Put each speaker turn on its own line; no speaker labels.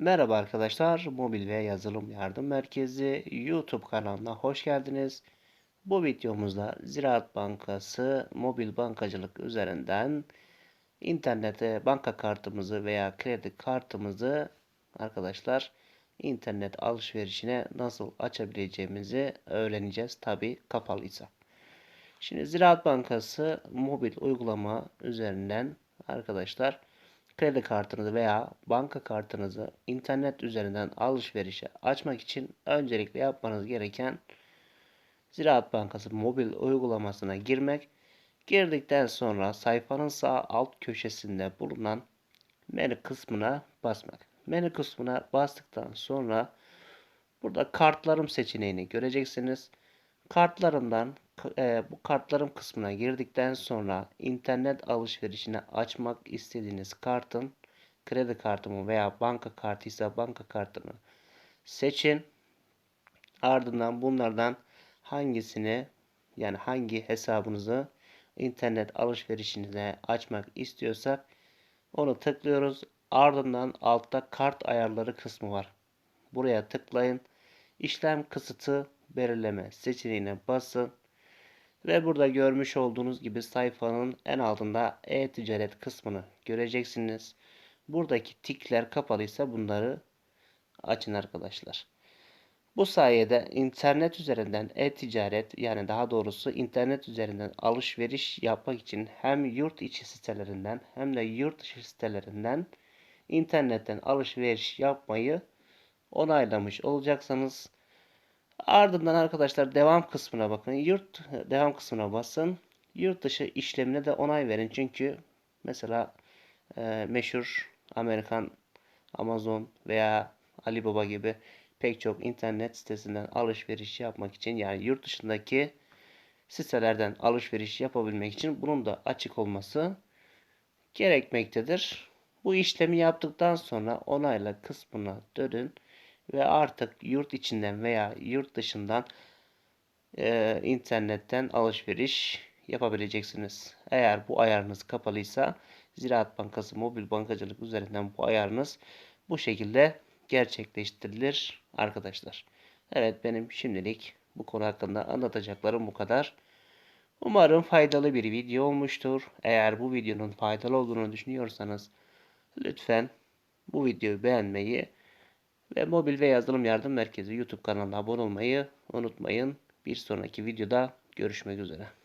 Merhaba arkadaşlar, Mobil ve Yazılım Yardım Merkezi YouTube kanalına hoş geldiniz. Bu videomuzda Ziraat Bankası mobil bankacılık üzerinden internete banka kartımızı veya kredi kartımızı arkadaşlar internet alışverişine nasıl açabileceğimizi öğreneceğiz. Tabi kapalıysa. Şimdi Ziraat Bankası mobil uygulama üzerinden arkadaşlar kredi kartınızı veya banka kartınızı internet üzerinden alışverişe açmak için öncelikle yapmanız gereken Ziraat Bankası mobil uygulamasına girmek. Girdikten sonra sayfanın sağ alt köşesinde bulunan menü kısmına basmak. Menü kısmına bastıktan sonra burada kartlarım seçeneğini göreceksiniz. Kartlarımdan e, bu kartlarım kısmına girdikten sonra internet alışverişine açmak istediğiniz kartın kredi kartımı veya banka kartıysa banka kartını seçin. Ardından bunlardan hangisini yani hangi hesabınızı internet alışverişinize açmak istiyorsak onu tıklıyoruz. Ardından altta kart ayarları kısmı var. Buraya tıklayın. İşlem kısıtı belirleme seçeneğine basın. Ve burada görmüş olduğunuz gibi sayfanın en altında e-ticaret kısmını göreceksiniz. Buradaki tikler kapalıysa bunları açın arkadaşlar. Bu sayede internet üzerinden e-ticaret yani daha doğrusu internet üzerinden alışveriş yapmak için hem yurt içi sitelerinden hem de yurt dışı sitelerinden internetten alışveriş yapmayı onaylamış olacaksınız. Ardından arkadaşlar devam kısmına bakın. Yurt devam kısmına basın. Yurt dışı işlemine de onay verin. Çünkü mesela e, meşhur Amerikan Amazon veya Alibaba gibi pek çok internet sitesinden alışveriş yapmak için yani yurt dışındaki sitelerden alışveriş yapabilmek için bunun da açık olması gerekmektedir. Bu işlemi yaptıktan sonra onayla kısmına dönün ve artık yurt içinden veya yurt dışından e, internetten alışveriş yapabileceksiniz. Eğer bu ayarınız kapalıysa Ziraat Bankası mobil bankacılık üzerinden bu ayarınız bu şekilde gerçekleştirilir arkadaşlar. Evet benim şimdilik bu konu hakkında anlatacaklarım bu kadar. Umarım faydalı bir video olmuştur. Eğer bu videonun faydalı olduğunu düşünüyorsanız lütfen bu videoyu beğenmeyi ve mobil ve yazılım yardım merkezi YouTube kanalına abone olmayı unutmayın. Bir sonraki videoda görüşmek üzere.